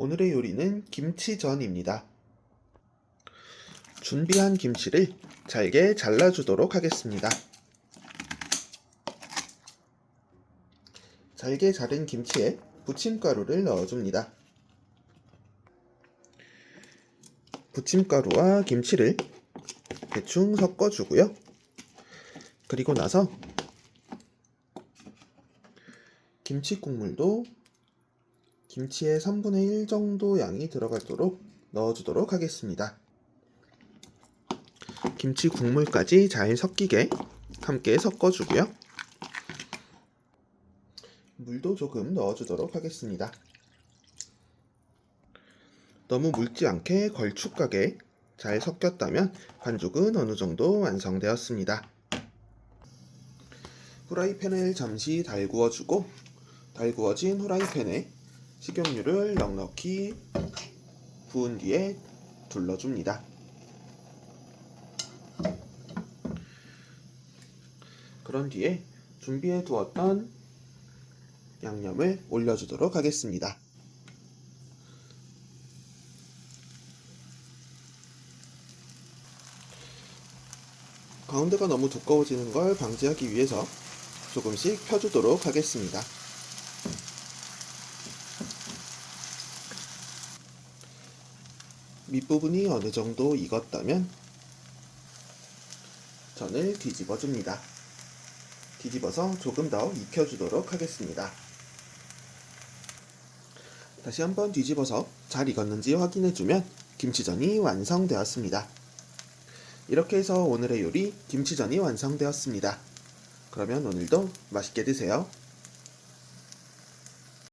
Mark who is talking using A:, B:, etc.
A: 오늘의 요리는 김치전입니다. 준비한 김치를 잘게 잘라주도록 하겠습니다. 잘게 자른 김치에 부침가루를 넣어줍니다. 부침가루와 김치를 대충 섞어주고요. 그리고 나서 김치 국물도 김치의 3분의 1 정도 양이 들어가도록 넣어주도록 하겠습니다. 김치 국물까지 잘 섞이게 함께 섞어주고요. 물도 조금 넣어주도록 하겠습니다. 너무 묽지 않게 걸쭉하게 잘 섞였다면 반죽은 어느 정도 완성되었습니다. 후라이팬을 잠시 달구어주고 달구어진 후라이팬에 식용유를 넉넉히 부은 뒤에 둘러줍니다. 그런 뒤에 준비해 두었던 양념을 올려주도록 하겠습니다. 가운데가 너무 두꺼워지는 걸 방지하기 위해서 조금씩 펴주도록 하겠습니다. 밑부분이 어느 정도 익었다면 전을 뒤집어 줍니다. 뒤집어서 조금 더 익혀주도록 하겠습니다. 다시 한번 뒤집어서 잘 익었는지 확인해주면 김치전이 완성되었습니다. 이렇게 해서 오늘의 요리 김치전이 완성되었습니다. 그러면 오늘도 맛있게 드세요.